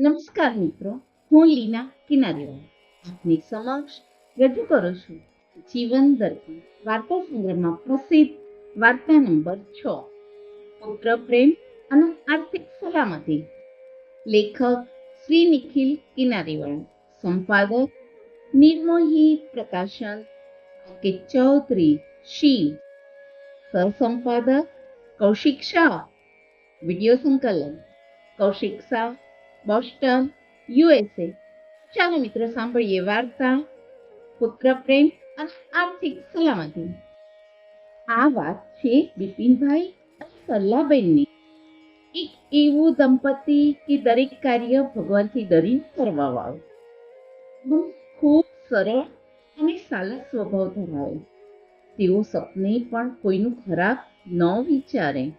નમસ્કાર મિત્રો, હું લીના કિનારીવાલા. આપની સમક્ષ રજૂ કરું છું જીવન દર્પણ વાર્તા સંગ્રહમાં પ્રસિદ્ધ વાર્તા નંબર છ. પુત્ર પ્રેમ અને આર્થિક સલામતી. લેખક શ્રી નિખિલ કિનારીવાળા સંપાદક નિર્મોહી પ્રકાશન કે ચૌધરી શિવ. સહસંપાદક કૌશિક શાહ. વીડિયો સંકલન કૌશિક શાહ. Boston, USA. ચાલો મિત્રો, સાંભળીએ વાર્તા. પુત્ર પ્રેમ અને આર્થિક સલામતી. આ વાત છે બિપિનભાઈ અને સરલાબેનની એક એવું દંપતી કે દરેક કાર્ય ભગવાનથી ડરી કરવા વાળું બહુ ખૂબ સરળ અને સારા સ્વભાવ ધરાવે. તેઓ સપને પણ કોઈનું ખરાબ ન વિચારે.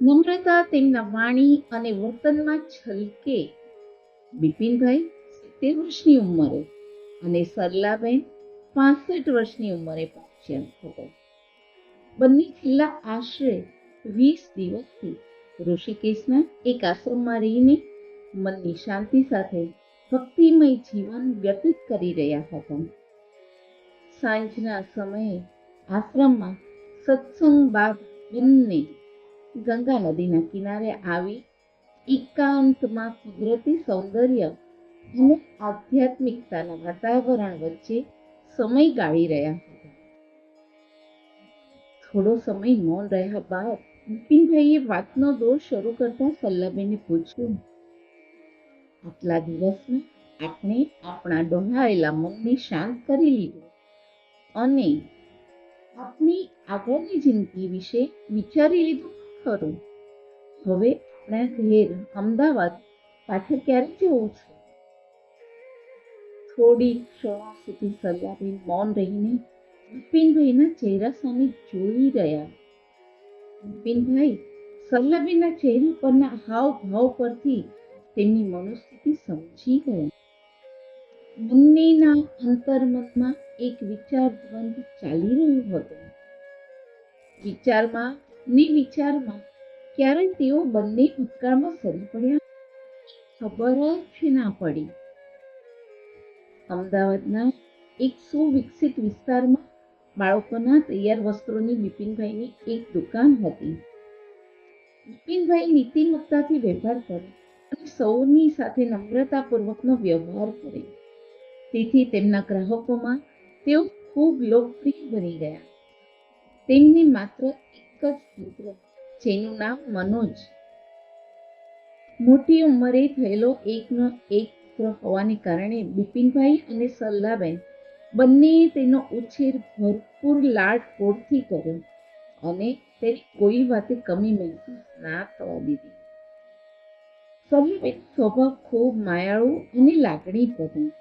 નમ્રતા તેમના વાણી અને વર્તનમાં છલકે. બિપિનભાઈ સિત્તેર વર્ષની ઉંમરે અને સરલાબેન પાસઠ વર્ષની ઉંમરે પહોંચ્યા હતો બંને છેલ્લા આશરે વીસ દિવસથી ઋષિકેશના એક આશ્રમમાં રહીને મનની શાંતિ સાથે ભક્તિમય જીવન વ્યતીત કરી રહ્યા હતા. સાંજના સમયે આશ્રમમાં સત્સંગ બાદ બંને ગંગા નદીના કિનારે આવી એકાંતમાં કુદરતી સૌંદર્ય અને આધ્યાત્મિકતાના વાતાવરણ વચ્ચે સમય ગાળી રહ્યા હતા. થોડો સમય મૌન રહ્યા બાદ બિપિનભાઈએ વાતનો દોર શરૂ કરતા સલ્લાબેને પૂછ્યું, આટલા દિવસમાં આપણે આપણા ડોહાયેલા મનને શાંત કરી લીધું અને આપણી આગળની જિંદગી વિશે વિચારી લીધું? ખરું હવે આપણા ઘેર અમદાવાદ પાછળ ક્યારે જવું છે. થોડી ક્ષણો સુધી સલ્લાબેન મૌન રહીને બિપિનભાઈના ચહેરા સામે જોઈ રહ્યા. બિપિનભાઈ સલ્લાબેનના ચહેરા પરના હાવભાવ પરથી તેમની મનોસ્થિતિ સમજી ગયા બંનેના અંતર્મનમાં એક વિચાર દ્વંદ ચાલી રહ્યો હતો. વિચારમાં ને વિચારમાં ક્યારે તેઓ બંને ભૂતકાળમાં સરી પડ્યા. ખબર જ ના પડી. અમદાવાદના એક સુવિકસિત વિસ્તારમાં બાળકોના તૈયાર વસ્ત્રોની બિપિનભાઈની એક દુકાન હતી. બિપિનભાઈ નીતિમત્તાથી વેપાર કરે અને સૌની સાથે નમ્રતાપૂર્વકનો વ્યવહાર કરે. તેથી તેમના ગ્રાહકોમાં તેઓ ખૂબ લોકપ્રિય બની ગયા. તેમને માત્ર એક જ પુત્ર જેનું નામ મનોજ. મોટી ઉંમરે થયેલો એકનો એક પુત્ર હોવાને કારણે બિપિનભાઈ અને સલ્લાબેન બંને તેનો ઉછેર ભરપૂર લાડકોડથી કર્યો અને તેની કોઈ વાતે કમી મહેસૂસ ના થવા દીધી. સલ્લાબેન સ્વભાવ ખૂબ માયાળુ અને લાગણી પ્રધાન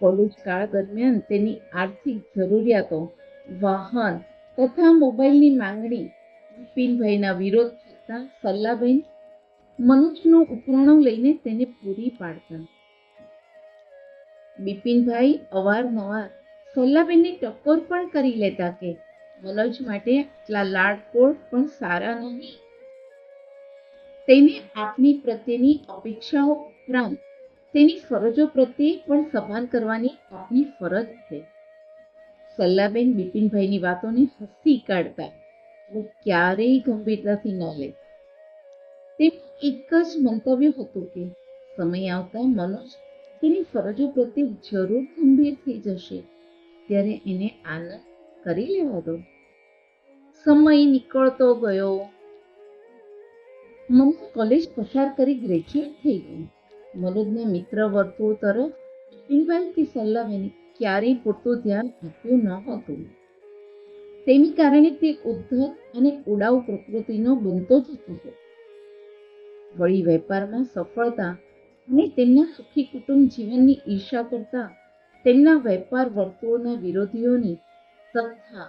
કોલેજ કાળ દરમિયાન તેની આર્થિક જરૂરિયાતો, વાહન તથા મોબાઈલની માંગણી બિપિનભાઈના વિરોધ છતાં સલ્લાબેન મનુષ્યનું ઉપકરણો લઈને તેને પૂરી પાડતા. બિપિનભાઈ અવારનવાર સલ્લાબેનને ટક્કર પણ કરી લેતા કે મનોજ માટે આટલા લાડકોડ પણ સારા નહીં. તેને આપની પ્રત્યેની અપેક્ષાઓ ઉપરાંત તેની ફરજો પ્રત્યે પણ સભાન કરવાની આપની ફરજ છે. સલ્લાબેન બિપિનભાઈની વાતોને હસી કાઢતા ક્યારેય ગંભીરતાથી ન લે. તે એક જ મંતવ્ય હતું કે, સમય આવતા મનોજ તેની ફરજો પ્રત્યે જરૂર ગંભીર થઈ જશે. ત્યારે એને આનંદ કરી લેવા દો. સમય નીકળતો ગયો. મનોજ કોલેજ પસાર કરી ગ્રેજ્યુએટ થઈ ગયું. મનોજના મિત્ર વર્તુળ તરફ બિપિનભાઈ કે સલ્લાબેને ક્યારેય પૂરતું ધ્યાન આપ્યું ન હતું. તેની કારણે તે ઉદ્ધત અને ઉડાઉ પ્રકૃતિનો બનતો જતો હતો. વળી વેપારમાં સફળતા અને તેમના સુખી કુટુંબ જીવનની ઈર્ષા કરતા તેમના વેપાર વર્તુળના વિરોધીઓની તથા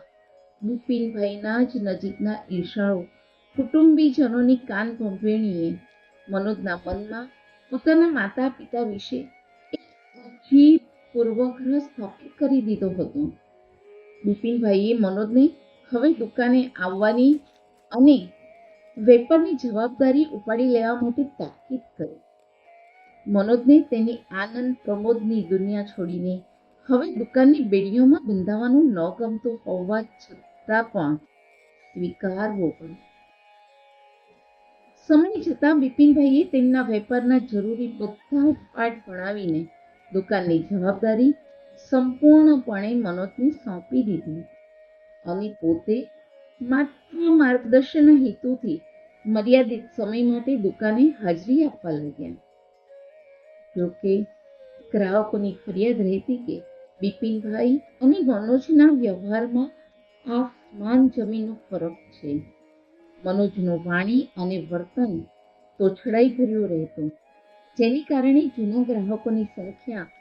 બિપિનભાઈના જ નજીકના ઈર્ષાળુ કુટુંબીજનોની કાન ભંભેણીએ મનોજના મનમાં પોતાના માતા પિતા વિશે એક પૂર્વગ્રહ સ્થાપિત કરી દીધો હતો. બિપિનભાઈએ મનોજને હવે દુકાને આવવાની અને વેપારની જવાબદારી ઉપાડી લેવા માટે તાકીદ કરી. મનોજને તેની આનંદ પ્રમોદની દુનિયા છોડીને હવે દુકાનની બેડીઓમાં બંધાવાનું ન ગમતું હોવા છતાં પણ સ્વીકારવો પડ્યો. સમય જતાં બિપિનભાઈએ તેમના વેપારના જરૂરી બધા પાઠ ભણાવીને દુકાનની જવાબદારી સંપૂર્ણપણે મનોજને સોંપી દીધી. અને પોતે માત્ર માર્ગદર્શન હેતુથી મર્યાદિત સમય માટે દુકાને હાજરી આપવા લાગ્યા. જોકે ગ્રાહકોની ફરિયાદ રહેતી કે બિપિનભાઈ અને મનોજના વ્યવહારમાં આસમાન જમીનનો ફરક છે. મનોજનું વાણી અને વર્તન તોછડાઈ ભર્યું રહેતું. જેને કારણે જૂના ગ્રાહકોની સંખ્યા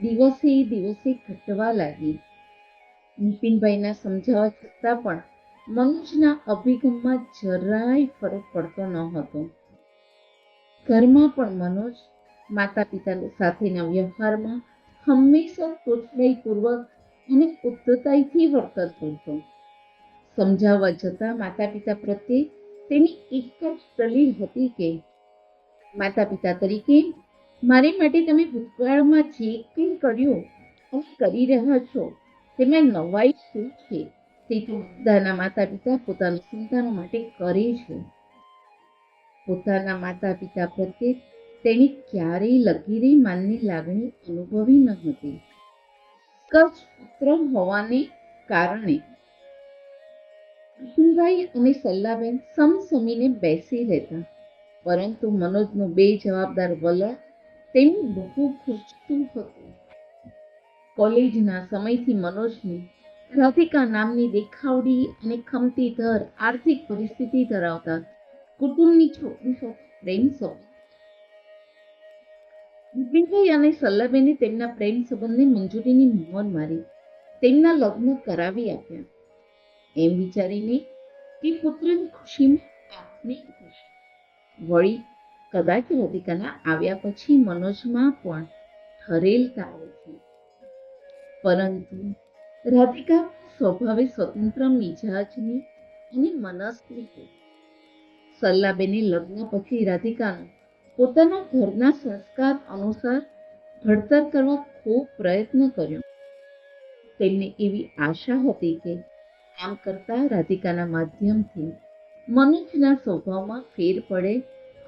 દિવસે દિવસે ઘટવા લાગી. બિપિનભાઈના સમજાવવા છતાં પણ મનુષ્યના અભિગમમાં જરાય ફરક પડતો ન હતો ઘરમાં પણ મનોજ માતા પિતા સાથેના વ્યવહારમાં હંમેશા તોછડાઈપૂર્વક અને ઉદ્ધતાઈથી વર્તન કરતો. સમજાવવા જતાં માતા પિતા પ્રત્યે તેની એક જ દલીલ હતી કે માતા પિતા તરીકે મારી માટે તમે ભૂતકાળમાં જે કંઈ કર્યું અને કરી રહ્યા છો, તેમાં નવાઈ શું છે? તે તો બધાના માતા પિતા પોતાના સંતાનો માટે કરે છે. પોતાના માતા પિતા પ્રત્યે તેની ક્યારેય લગીરે માનની લાગણી અનુભવી ન હતી. કચ્છ પુત્ર હોવાને કારણે કુસુમભાઈ અને સલ્લાબેન સમસમીને બેસી રહેતા. પરંતુ મનોજનું બે જવાબદાર વલણ તેમને બહુ ખૂંચતું હતું. કોલેજના સમયથી મનોજની રાધિકા નામની દેખાવડી અને ખમતી ધર આર્થિક પરિસ્થિતિ ધરાવતા કુટુંબની છોકરી પ્રેમ સંબંધ અને સલ્લાબેને તેમના પ્રેમ સંબંધને મંજૂરીની મોહર મારી તેમના લગ્ન કરાવી આપ્યા. એમ વિચારીને કે પુત્રની ખુશીમાં આપની ખુશી વળી કદાચ રાધિકાના આવ્યા પછી મનોજમાં પણ ઠરેલતા આવી પરંતુ રાધિકા સ્વભાવે સ્વતંત્ર મિજાજની અને મનસ્વી સલ્લાબેને લગ્ન પછી રાધિકાનો પોતાના ઘરના સંસ્કાર અનુસાર ઘડતર કરવા ખૂબ પ્રયત્ન કર્યો. તેમને એવી આશા હતી કે આમ કરતા રાધિકાના માધ્યમથી મનુષ્યના સ્વભાવમાં ફેર પડે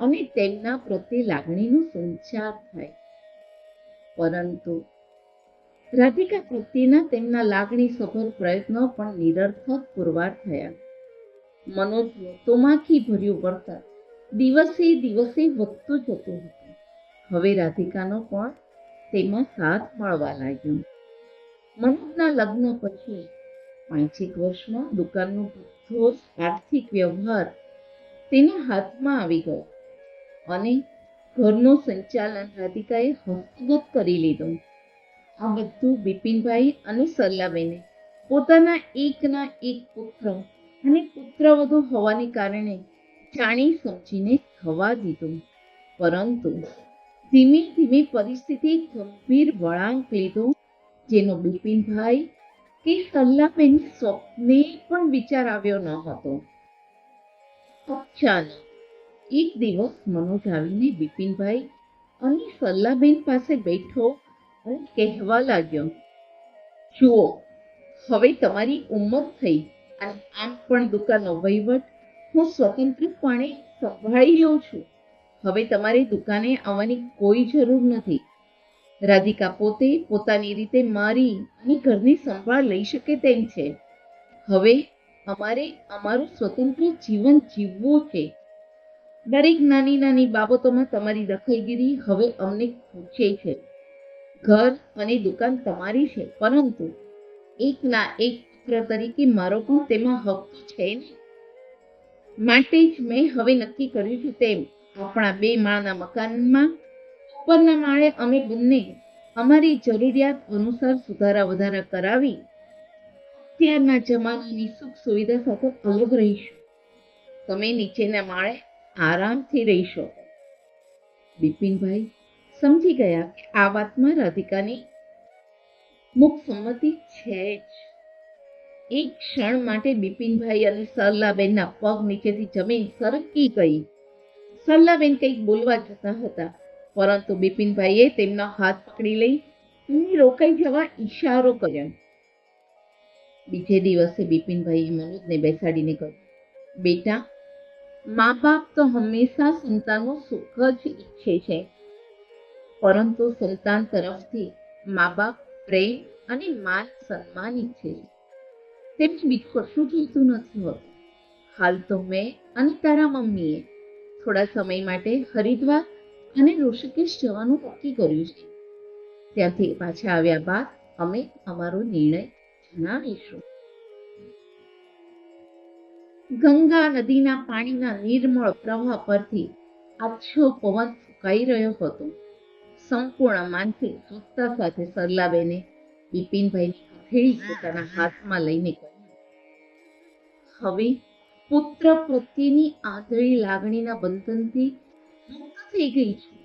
અને તેમના પ્રત્યે લાગણીનો સંચાર થાય. પરંતુ રાધિકા પ્રત્યેના તેમના લાગણી સભર પ્રયત્નો પણ નિરર્થક પુરવાર થયા. મનોજનું તોમાખી ભર્યું વર્તન દિવસે દિવસે વધતું જતું હતું. હવે રાધિકાનો પણ તેમાં સાથ મળવા લાગ્યો. મનોજના લગ્ન પછી પાંચેક વર્ષમાં દુકાનનો બધો આર્થિક વ્યવહાર તેના હાથમાં આવી ગયો અને ઘરનું સંચાલન રાધિકાએ હસ્તગત કરી લીધું. આ બધું બિપિનભાઈ અને સરલાબેને પોતાના એકના એક પુત્ર અને પુત્રવધુ હોવાને કારણે જાણી સમજીને થવા દીધું. પરંતુ ધીમે ધીમે પરિસ્થિતિ ગંભીર વળાંક લીધો, જેનો બિપિનભાઈ કે સલ્લાબેન સ્વપ્ને પણ વિચાર આવ્યો ન હતો. અચાનક એક દિવસ મનોજ આવીને બિપિનભાઈ અને સલ્લાબેન પાસે બેઠો અને કહેવા લાગ્યો, જુઓ, હવે તમારી ઉંમર થઈ. અને આમ પણ દુકાનનો વહીવટ હું સ્વતંત્રપણે સંભાળી લઉં છું. હવે તમારે દુકાને આવવાની કોઈ જરૂર નથી. રાધિકા પોતે પોતાની રીતે મારી અને ઘરની સંભાળ લઈ શકે તેમ છે. હવે અમારે અમારું સ્વતંત્ર જીવન જીવવું છે. દરેક નાની નાની બાબતોમાં તમારી દખલગીરી હવે અમને પૂછે છે. ઘર અને દુકાન તમારી છે, પરંતુ એકના એક પુત્ર તરીકે મારો પણ તેમાં હક છે ને? માટે જ મેં હવે નક્કી કર્યું છે તેમ, આપણા બે માળના મકાનમાં ઉપરના માળે અમે બંને અમારી જરૂરિયાત અનુસાર સુધારા વધારા કરાવી ત્યારના જમાનાની સુખ સુવિધા સાથે અલગ રહીશું. તમે નીચેના માળે આરામથી રહીશો બિપિનભાઈ સમજી ગયા કે આ વાતમાં રાધિકાની મુખ સંમતિ છે જ. એક ક્ષણ માટે બિપિનભાઈ અને સરલાબેનના પગ નીચેથી જમીન સરકી ગઈ. સરલાબેન કંઈક બોલવા જતા હતા. પરંતુ બિપિનભાઈએ તેમનો હાથ પકડી લઈ તેમને રોકાઈ જવા ઈશારો કર્યો. બીજે દિવસે બિપિનભાઈએ મનોજને બેસાડીને કહ્યું, બેટા મા બાપ તો હંમેશા સંતાનનું સુખ જ ઈચ્છે છે. પરંતુ સંતાન તરફથી મા બાપ પ્રેમ અને માન સન્માન ઈચ્છે છે. તેમને બીજું કશું જોઈતું નથી હોતું. હાલ તો મેં અને તારા મમ્મીએ થોડા સમય માટે હરિદ્વાર અને ઋષિકેશ જવાનું નક્કી કર્યું છે. ત્યાંથી પાછા આવ્યા બાદ અમે અમારો નિર્ણય જણાવીશું. ગંગા નદીના પાણીના નિર્મળ પ્રવાહ પરથી આછો પવન ફૂંકાઈ રહ્યો હતો. સંપૂર્ણ માનસિક સ્વસ્થતા સાથે સરલાબેને બિપિનભાઈની હથેળી પોતાના હાથમાં લઈને કહ્યું, હવે પુત્ર પ્રત્યેની આંધળી લાગણીના બંધનથી થઈ ગઈ છું.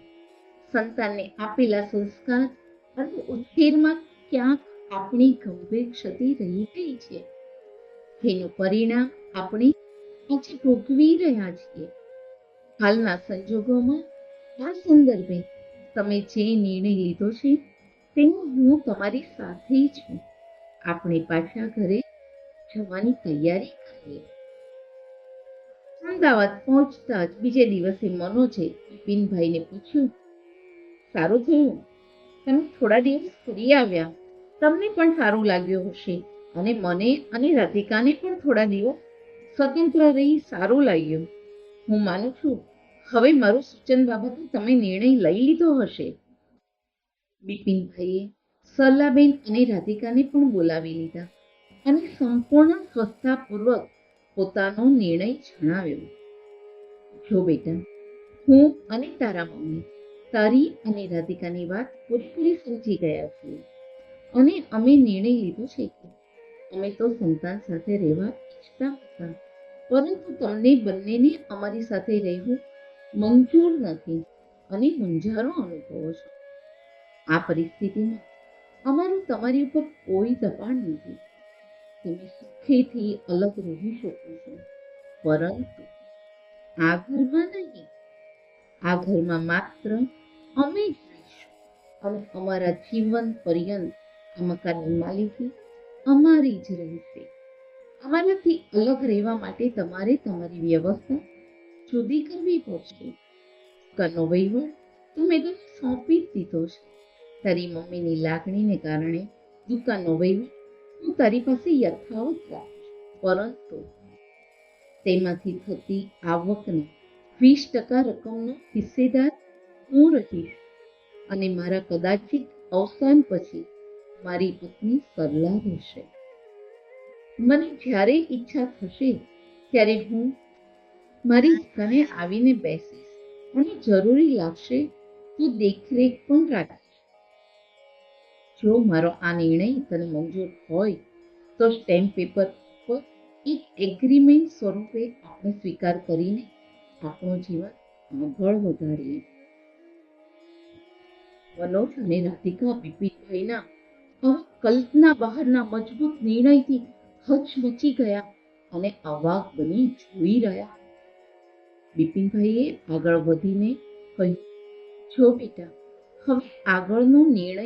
સંતાનને આપેલા સંસ્કાર અને ઉછેરમાં ક્યાંક આપણી ગંભીર ક્ષતિ રહી ગઈ છે. જેનું પરિણામ આપણે આજે ભોગવી રહ્યા છીએ. હાલના સંજોગોમાં આ સંદર્ભે તમે જે નિર્ણય લીધો છે તેમાં હું તમારી સાથે છું. આપણે પાછા ઘરે જવાની તૈયારી કરીએ. અમદાવાદ પહોંચતા જ બીજે દિવસે મનોજે બિપિનભાઈને પૂછ્યું, સારું થયું? તમે થોડા દિવસ ફરી આવ્યા. તમને પણ સારું લાગ્યું હશે. અને મને અને રાધિકાને પણ થોડા દિવસ સ્વતંત્ર રહી સારું લાગ્યું. હું માનું છું, હવે મારું સૂચન બાબતે તમે નિર્ણય લઈ લીધો હશે. બિપિનભાઈએ સરલાબેન અને રાધિકાને પણ બોલાવી લીધા અને સંપૂર્ણ સ્વસ્થતાપૂર્વક પોતાનો નિર્ણય જણાવ્યો. જો બેટા, હું અને તારા મમ્મી તારી અને રાધિકાની વાત પૂરેપૂરી સમજી ગયા છીએ અને અમે નિર્ણય લીધો છે કે અમે તો સંતાન સાથે રહેવા ઈચ્છતા હતા, પરંતુ તમને બંનેને અમારી સાથે રહેવું મંજૂર નથી અને મૂંઝારો અનુભવો છો. આ પરિસ્થિતિમાં અમારું તમારી ઉપર કોઈ દબાણ નથી. તમે સુખેથી અલગ રહી શકો છો પરંતુ આ ઘરમાં નહીં. આ ઘરમાં માત્ર અમે જ રહીશું. અને અમારા જીવન પર્યંત આ મકાનની માલિકી અમારી જ રહેશે. અમારાથી અલગ રહેવા માટે તમારે તમારી વ્યવસ્થા જુદી કરવી પડશે. કનો વહીવટ તમે તને સોંપી જ દીધો છે. તારી મમ્મીની લાગણીને કારણે દુકાનનો વહીવટ હું તારી પાસે યથાવત રાખીશ પરંતુ તેમાંથી થતી આવકના વીસ ટકા રકમનો હિસ્સેદાર હું રહીશ અને મારા કદાચિત અવસાન પછી મારી પત્ની સરલા રહેશે મને જ્યારે ઈચ્છા થશે ત્યારે હું મારી ઘરે આવીને બેસીશ. અને જરૂરી લાગશે તો દેખરેખ પણ રાખીશ. જો મારો આ નિર્ણય તને મંજૂર હોય, તો સ્ટેમ્પ પેપર પર એક એગ્રીમેન્ટ સ્વરૂપે આપણે સ્વીકાર કરીને આપણું જીવન આગળ વધારીએ. મનોજ અને રાધિકા બિપિનભાઈના આ કલ્પના બહારના મજબૂત નિર્ણયથી હચમચી ગયા અને અવાક બની જોઈ રહ્યા. બિપિનભાઈએ આગળ વધીને કહ્યું, જો બેટા, હવે આગળનો નિર્ણય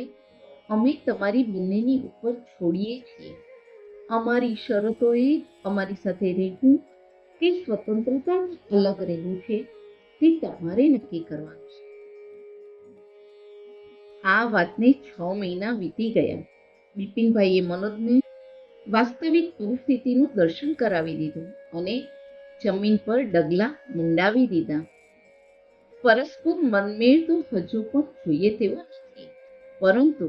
અમે તમારી બંનેની ઉપર છોડીએ છીએ. અમારી શરતોએ અમારી સાથે રહેવું કે સ્વતંત્રતા અલગ રહેવું છે, તે તમારે નક્કી કરવાનું છે. આ વાતને છ મહિના વીતી ગયા. બિપિનભાઈએ મનોજને વાસ્તવિક પરિસ્થિતિનું દર્શન કરાવી દીધું અને જમીન પર ડગલા મંડાવી દીધા. પરસ્પર મનમેળ તો હજુ પણ જોઈએ તેવો નથી, પરંતુ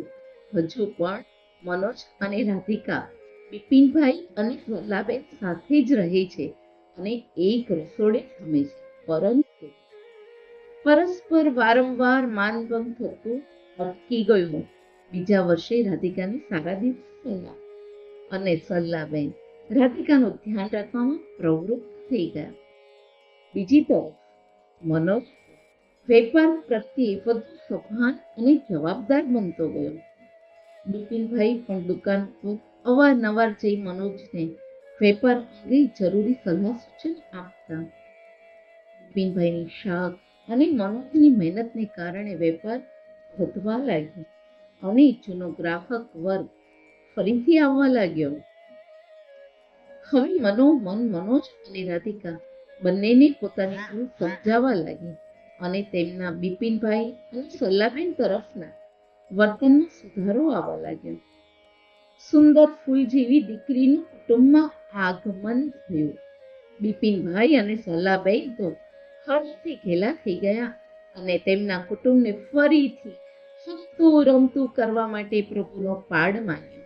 હજુ પણ મનોજ અને રાધિકા, બિપિનભાઈ અને સ્વર્લાબેન સાથે જ રહે છે અને એક રસોડે જમે છે. પરંતુ પરસ્પર વારંવાર માનભંગ થતું અટકી ગયું. બીજા વર્ષે રાધિકાને સારા દિવસ થયા અને સલ્લાબેન રાધિકાનું ધ્યાન રાખવામાં પ્રવૃત્ત થઈ ગયા. બીજી તરફ, મનોજ વેપાર પ્રત્યે વધુ સભાન અને જવાબદાર બનતો ગયો. બિપિનભાઈ પણ દુકાન અવારનવાર જઈ મનોજને વેપાર અંગે જરૂરી સલાહ સૂચન આપતા. બિપિનભાઈની શાક અને મનોજની મહેનતને કારણે વેપાર વધવા લાગ્યો અને જૂનો ગ્રાહક વર્ગ ફરીથી આવવા લાગ્યો. હવે મનો, મન, મનોજ અને રાધિકા બંનેને પોતાની સમજાવવા લાગી અને તેમના બિપિનભાઈ અને સલ્લાબેન તરફના વર્તનમાં સુધારો આવવા લાગ્યો. સુંદર ફૂલ જેવી દીકરીનું કુટુંબમાં આગમન થયું. બિપિનભાઈ અને સલ્લાબેન તો હર્ષથી ઘેલા થઈ ગયા અને તેમના કુટુંબને ફરીથી હસતું રમતું કરવા માટે પ્રભુનો પાડ માન્યો.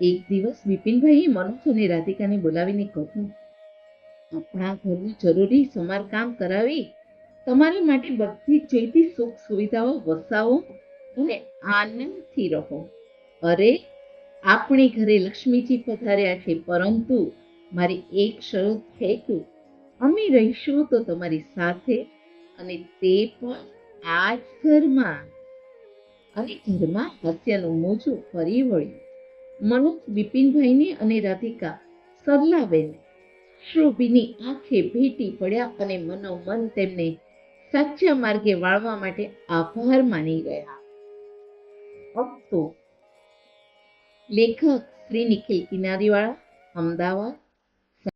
એક દિવસ બિપિનભાઈએ મનોજ અને રાધિકાને બોલાવીને કહ્યું, આપણા ઘરનું જરૂરી સમારકામ કરાવી તમારા માટે બધી જોઈતી સુખ સુવિધાઓ વસાવો અને આનંદથી રહો. અરે આપણે ઘરે લક્ષ્મીજી પધાર્યા છે પરંતુ મારી એક શરત છે કે અમે રહીશું તો તમારી સાથે અને તે પણ આ જ ઘરમાં. અને ઘરમાં હાસ્યનું મોજું ફરી વળ્યું. મનોજ બિપિનભાઈને અને રાધિકા સરલાબેન શોભીની આંખે ભેટી પડ્યા અને મનોમન તેમને સાચા માર્ગે વાળવા માટે આભાર માની ગયા. ભક્તો લેખક શ્રી નિખિલ કિનારીવાળા અમદાવાદ